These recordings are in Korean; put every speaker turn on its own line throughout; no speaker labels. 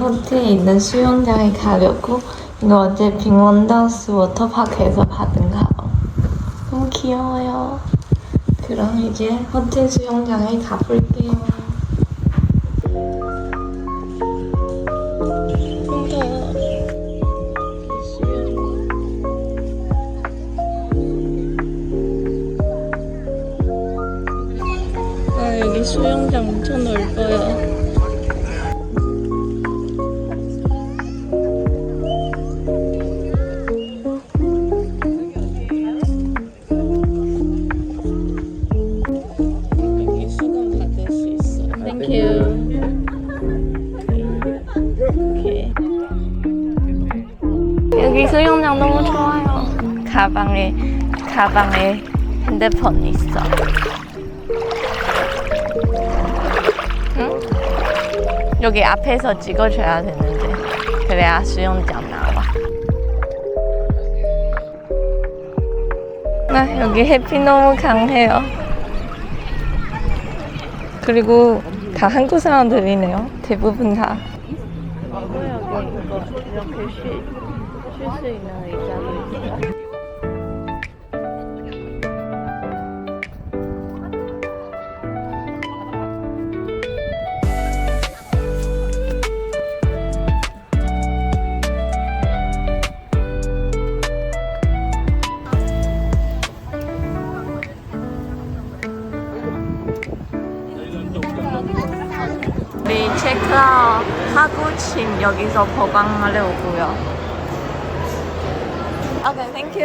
호텔에 있는 수영장에 가려고 이거 어제 빅원더스 워터파크에서 받은 가방. 너무 귀여워요. 그럼 이제 호텔 수영장에 가볼게요. 아, 여기 수영장 엄청 넓어요. 여기 수영장 너무 좋아요. 가방에 가방에 핸드폰 있어. 응? 여기 앞에서 찍어줘야 되는데 그래야 수영장 나와. 나 여기 햇빛 너무 강해요. 그리고 다 한국 사람들이네요. 대부분 다. 여기 이거 이렇게 쉴수 있는 의자 지금 여기서 보강하려고요. 오케이, 땡큐.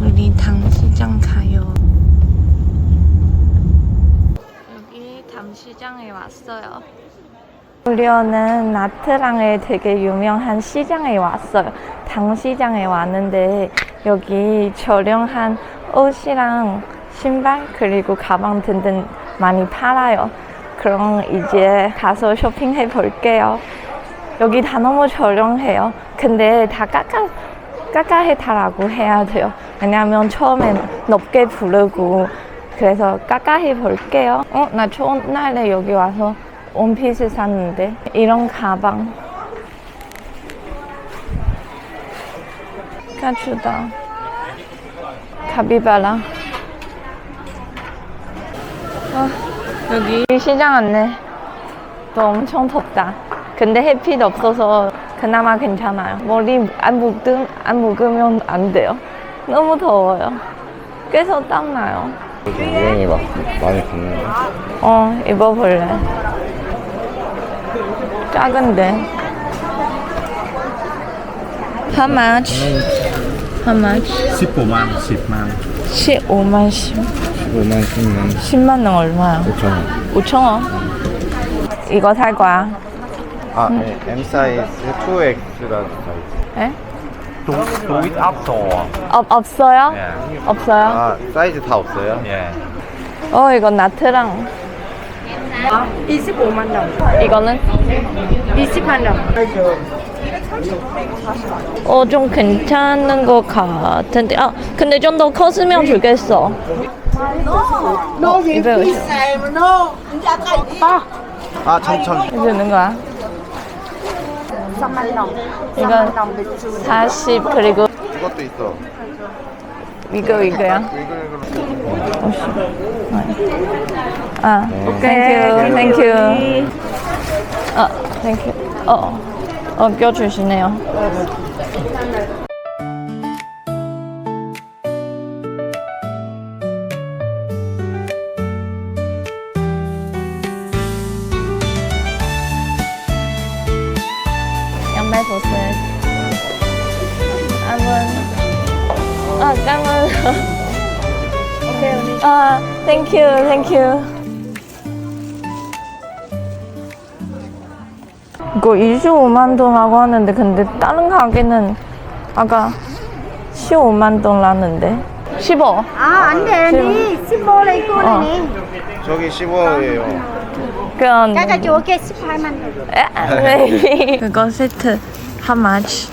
우리 당시장 가요. 여기 담시장에 왔어요. 우리는 나트랑에 되게 유명한 시장에 왔어요. 당시장에 왔는데 여기 저렴한 옷이랑 신발 그리고 가방 등등 많이 팔아요. 그럼 이제 가서 쇼핑해 볼게요. 여기 다 너무 저렴해요. 근데 다 깎아 깎아해 달라고 해야 돼요. 왜냐면 처음에 높게 부르고 그래서 깎아해 볼게요. 어, 나 좋은 날에 여기 와서 원피스 샀는데 이런 가방 가추다 가비바라 여기 시장 안내 또 엄청 덥다. 근데 햇빛 없어서 그나마 괜찮아요. 머리 안 묶음 안 묶으면 안 돼요. 너무 더워요. 계속 땀나요.
모양이 막 마음에 드는데
어 입어볼래. 작은데. How much? How much?
15만, 10만.
15만 10
15만 10만
10만 원 얼마야?
5천
5천 원 이거 살 거야
아 네. M 사이즈 2X라는 사이즈
에?
도, 도입 앞서.
없, 없어요?
예.
없어요?
아 사이즈 다 없어요?
예.
어 이거 나트랑
25만 원.
이거는
20만 원.
어 좀 괜찮은 것 같은데 아 근데 좀 더 컸으면 좋겠어 어,
250아 참참
해주는 거야?
3만 원.
이건
3만 원 맥주.
40 그리고
이것도 있어.
이거 이거야?
이거 이거
아 땡큐 땡큐 아 땡큐 어, 어 껴주시네요 한번 아 까만 오케이 언니. 아 땡큐 땡큐 이거 25만 동라고 하는데 근데 다른 가게는 아까 15만 동라는데? 15
아, 안 돼. 니. 15래 이거
어.
네.
저기 15예요.
그럼
까까 줄게 18만 원.
에, 그거 세트. How much?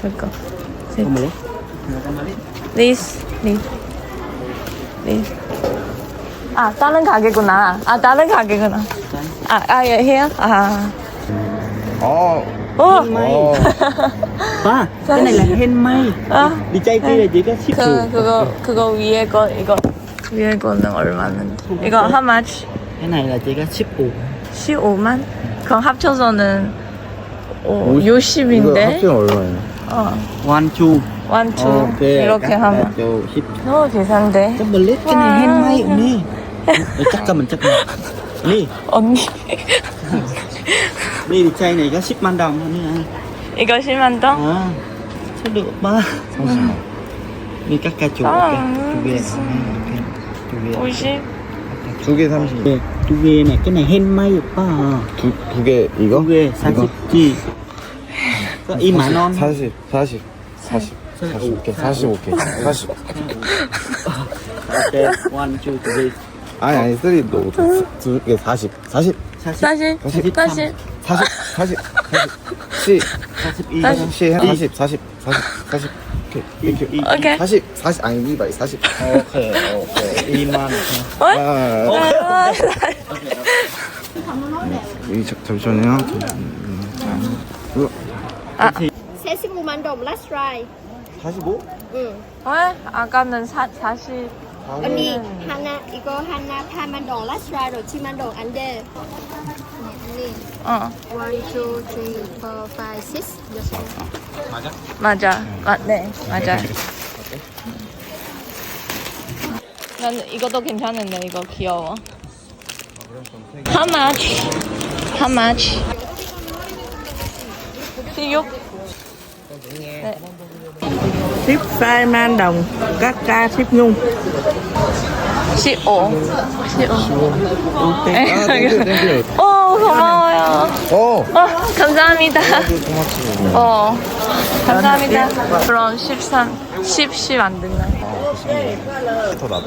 그거. 세트 this this this 아, 다른 가게구나. 아, 다른 가게구나. 아, 아, 예, 해요? 아.
어.
어!
어.
ba cái này là handmade
아,
đi chay kia là chỉ có ship
그, 그거, 그거 위에 거, 이거. 위에 거는 얼마는데? 이거 how much?
cái này là chỉ có ship ủ
15만? 그럼 합쳐서는 오,
이거
60인데?
합치면 얼마예요?
어,
one two
원, 투.
ok
이렇게 하면. 너무
mình chắc mình đi
언니.
có ship man đồng thôi nè
이거 10만 동?
sao được ba đi các ca chủ
À,
kìa chủ ghê chủ ghê
50?
두개 30.
ghê chủ ghê này cái này handmade ba
두, 두 개, 이거? 이거?
có y mà non
40, 40, 40. 45개, 45개, 40.
ok one two three
아니, 아니, 쓰리, 너, 두 개, 40, 40,
40
40? 40?
40, 40, 40,
40 y
40, 40, 40, 40, 40. 오케이.
오케이.
40, 40, 아니, 이봐, 40.
ok ok y man
아,
아,
이, 잠- 잠시만요.
Sẽ 15만 동 last ride.
45?
응.
어? 아까는 사, 40.
언니 하나 이거 하나 8만 동 rồi 7만 동안 돼. 언니
어,
1, 2, 3, 4, 5, 6 여섯.
맞아. 아, 네, 맞아요. 난 이것도 괜찮은데, 이거 귀여워. How much? How much? 16? 네.
ship sai man đồng các ca ship nhung
15. 15.
아, 땡큐, 땡큐.
어, 고마워요.
어!
어, 감사합니다.
고맙지.
어, 감사합니다. 그럼 13, 10, 10안 됐나?
더 낫네.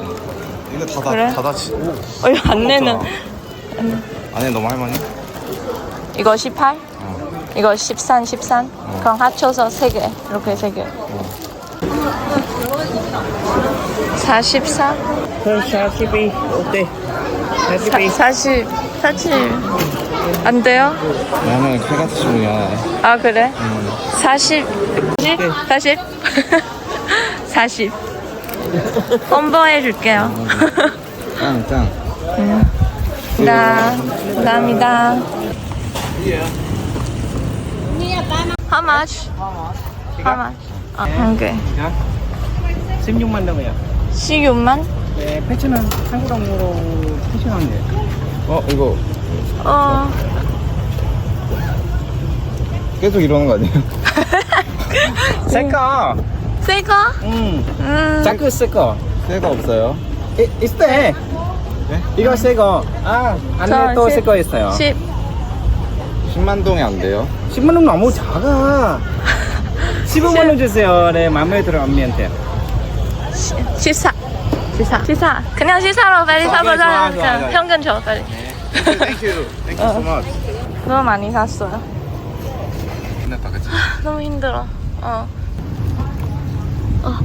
이거 다, 다,
그래?
다 다치.
어, 이거 안내는.
안에 너무 할머니?
이거 18? 이거 13, 13? 그럼 합쳐서 3개. 이렇게 3개. 44?
hơn sao ship y ok
사, 40, 47. 안 돼요?
나는 칼같이 주냐.
아, 그래? 40? 40? 40. 펌버해 줄게요.
짱, 짱.
나, 감사합니다. How much? How much? 아, 한 개.
ship nhung man đồng ạ
16만?
네, 8,000원 한국 돈으로 8,000원이에요
어, 이거
어,
계속 이러는 거 아니에요?
새거
새 거?
음
음,
자크 새거
새가 없어요.
있대 이거 새거 아 안에 또
십-
새거 있어요
10.
10만 동이 안 돼요.
10만 원 너무 작아 15만 원 주세요 네 마음에 들어 언니한테
14. 14. 14. 그냥 14로 빨리
어,
사보자.
네, 좋아, 좋아, 좋아.
현금 줘, 빨리.
땡큐. 땡큐 so much.
너무 많이 샀어요.
끝났다, 그치?
너무 힘들어. 어. 어.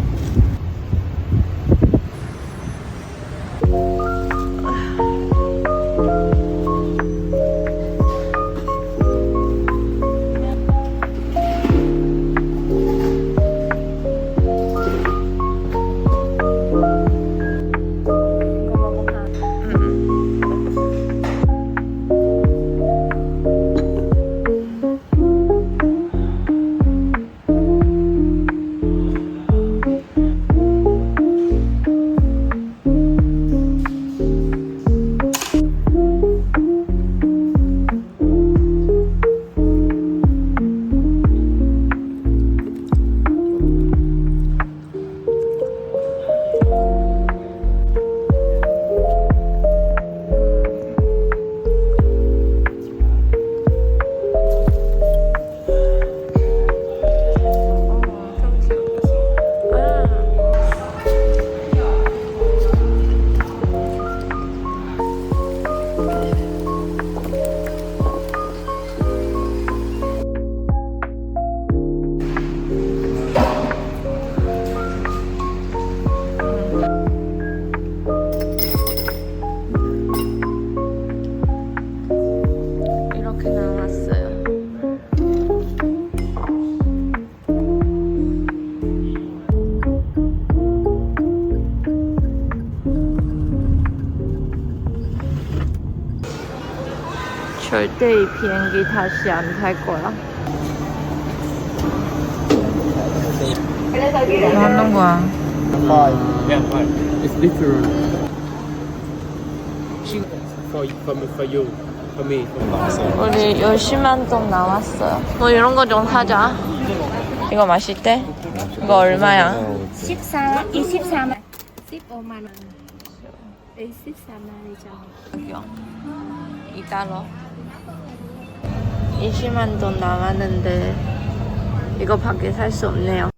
절대 이 비행기 다시 안 탈 거야. 뭐 하는 거야?
It's different. She, for, for, me- for you, for me.
우리 10시만 동 나왔어요. 뭐 이런 거 좀 사자. 이거 맛있대? 이거 얼마야?
14, 24만 15만 원 24만 원이잖아
여기요. 2달러. 20만 돈 남았는데 이거밖에 살 수 없네요.